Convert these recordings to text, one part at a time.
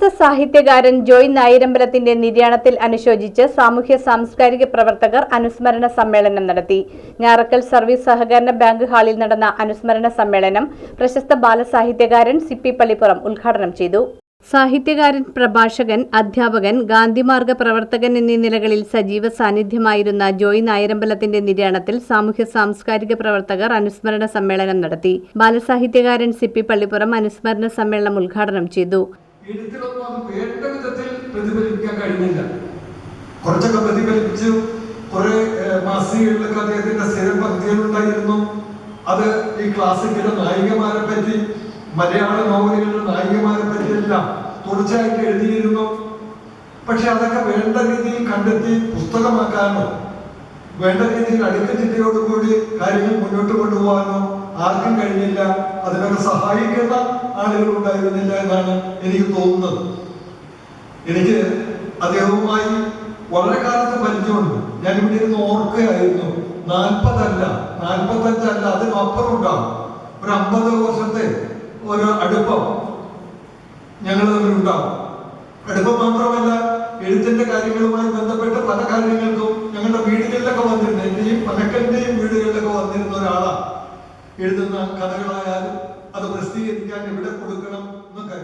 പ്രശസ്ത സാഹിത്യകാരൻ ജോയ് നായിരമ്പലത്തിന്റെ നിര്യാണത്തിൽ അനുശോചിച്ച് സാമൂഹ്യ സാംസ്കാരിക പ്രവർത്തകർ അനുസ്മരണ സമ്മേളനം നടത്തി. ഞാറക്കൽ സർവീസ് സഹകരണ ബാങ്ക് ഹാളിൽ നടന്ന അനുസ്മരണ സമ്മേളനം പ്രശസ്ത ബാലസാഹിത്യകാരൻ സിപ്പി പള്ളിപ്പുറം ഉദ്ഘാടനം ചെയ്തു. സാഹിത്യകാരൻ പ്രഭാഷകൻ അധ്യാപകൻ ഗാന്ധിമാർഗ പ്രവർത്തകൻ എന്നീ നിലകളിൽ സജീവ സാന്നിധ്യമായിരുന്ന ജോയ് നായരമ്പലത്തിന്റെ നിര്യാണത്തിൽ സാമൂഹ്യ സാംസ്കാരിക പ്രവർത്തകർ അനുസ്മരണ സമ്മേളനം നടത്തി. ബാലസാഹിത്യകാരൻ സിപ്പി പള്ളിപ്പുറം അനുസ്മരണ സമ്മേളനം ഉദ്ഘാടനം ചെയ്തു. എഴുത്തിലൊന്നും അത് വേണ്ട വിധത്തിൽ പ്രതിഫലിപ്പിക്കാൻ കഴിഞ്ഞില്ല. കുറച്ചൊക്കെ പ്രതിഫലിപ്പിച്ചു. കുറെ മാസികകളിലൊക്കെ അദ്ദേഹത്തിന്റെ സ്ഥിരം പങ്ക്തികളുണ്ടായിരുന്നു അത് ഈ ക്ലാസിക്കിലെ നായികമാരെ പറ്റി മലയാള നോവലുകളിലെ നായികമാരെ പറ്റിയെല്ലാം തുടർച്ചയായിട്ട് എഴുതിയിരുന്നു. പക്ഷെ അതൊക്കെ വേണ്ട രീതിയിൽ കണ്ടെത്തി പുസ്തകമാക്കാനോ വേണ്ട രീതിയിൽ അടുക്ക ചിട്ടയോടുകൂടി കാര്യങ്ങൾ മുന്നോട്ട് കൊണ്ടുപോകാനോ ആർക്കും കഴിഞ്ഞില്ല. അതിനൊക്കെ സഹായിക്കുന്ന ആളുകൾ ഉണ്ടായിരുന്നില്ല എന്നാണ് എനിക്ക് തോന്നുന്നത്. എനിക്ക് അദ്ദേഹവുമായി വളരെ കാലത്ത് പരിചയമുണ്ട്. ഞാൻ ഇവിടെ ഇരുന്ന് ഓർക്കുകയായിരുന്നു. നാൽപ്പതല്ല നാൽപ്പത്തഞ്ചല്ല അതിനും അപ്പുറം ഉണ്ടാവും. ഒരു അമ്പത് വർഷത്തെ ഒരു അടുപ്പം ഞങ്ങൾ തമ്മിലുണ്ടാവും അടുപ്പം മാത്രമല്ല എഴുത്തിന്റെ കാര്യങ്ങളുമായി ബന്ധപ്പെട്ട് പല കാര്യങ്ങൾക്കും ഞങ്ങളുടെ വീടുകളിലൊക്കെ വന്നിരുന്നു പ്രസിദ്ധീകരിക്കാൻ എവിടെ കൊടുക്കണം എന്നൊക്കെ.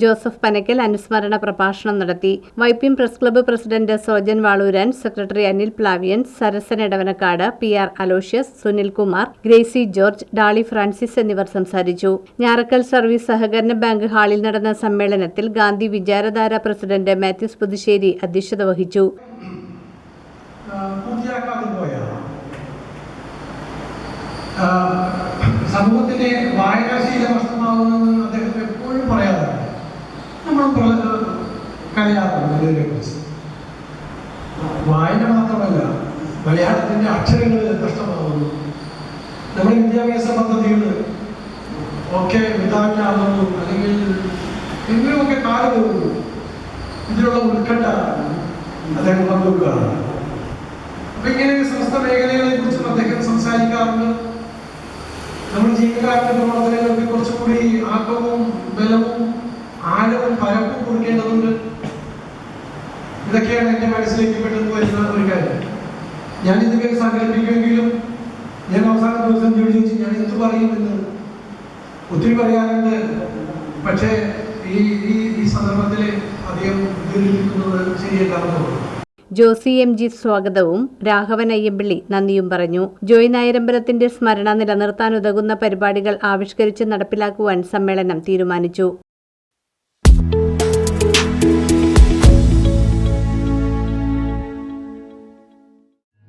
ജോസഫ് പനക്കൽ അനുസ്മരണ പ്രഭാഷണം നടത്തി. Vypin press club president Sojan Valooran secretary Anil Plaviyan Sarasan Edavanakkad P R Aloysius Sunilkumar Gracy George Dolly Francis എന്നിവർ സംസാരിച്ചു. ഞാറക്കൽ സർവീസ് സഹകരണ ബാങ്ക് ഹാളിൽ നടന്ന സമ്മേളനത്തിൽ ഗാന്ധി വിചാരധാര പ്രസിഡന്റ് മാത്യൂസ് പുതുശ്ശേരി അധ്യക്ഷത വഹിച്ചു. സമൂഹത്തിന്റെ വായനാശീലം ഇതിനെ കുറിച്ച് വായന മാത്രമല്ല മലയാളത്തിന്റെ അക്ഷരങ്ങൾ നഷ്ടമാകുന്നു നമ്മുടെ വിദ്യാഭ്യാസ പദ്ധതികൾ ഒക്കെ വിധാനാകുന്നു അല്ലെങ്കിൽ എങ്കിലുമൊക്കെ കാലം തോന്നുന്നു ഇതിലുള്ള ഉത്കണ്ഠ അദ്ദേഹം പങ്കുവെക്കുകയാണ്. അപ്പൊ ഇങ്ങനെ സമസ്ത മേഖലകളെ കുറിച്ചും അദ്ദേഹം സംസാരിക്കാറുണ്ട്. നമ്മുടെ ജീവകാരുടെ പ്രവർത്തനങ്ങൾക്ക് കുറച്ചുകൂടി ആക്കവും ബലവും ആഴവും പരപ്പും കൊടുക്കേണ്ടതുണ്ട്. ഇതൊക്കെയാണ് എന്റെ മനസ്സിലേക്ക് പെട്ടെന്ന് വരുന്ന ഒരു കാര്യം. ഞാൻ ഇതുവരെ സങ്കല്പിക്കുമെങ്കിലും ഞാൻ അവസാന ദിവസം ചോദിച്ചു ഞാൻ എന്ത് പറയുമെന്ന് ഒത്തിരി പറയാനുണ്ട് പക്ഷേ ഈ ഈ ഈ സന്ദർഭത്തിൽ അധികം ദീർഘിപ്പിക്കുന്നത് ശരിയല്ലാന്ന് തോന്നുന്നു ജോസി എം ജി സ്വാഗതവും രാഘവൻ അയ്യമ്പിള്ളി നന്ദിയും പറഞ്ഞു. ജോയ് നായരമ്പലത്തിന്റെ സ്മരണ നിലനിർത്താനുതകുന്ന പരിപാടികൾ ആവിഷ്കരിച്ച് നടപ്പിലാക്കുവാൻ സമ്മേളനം തീരുമാനിച്ചു.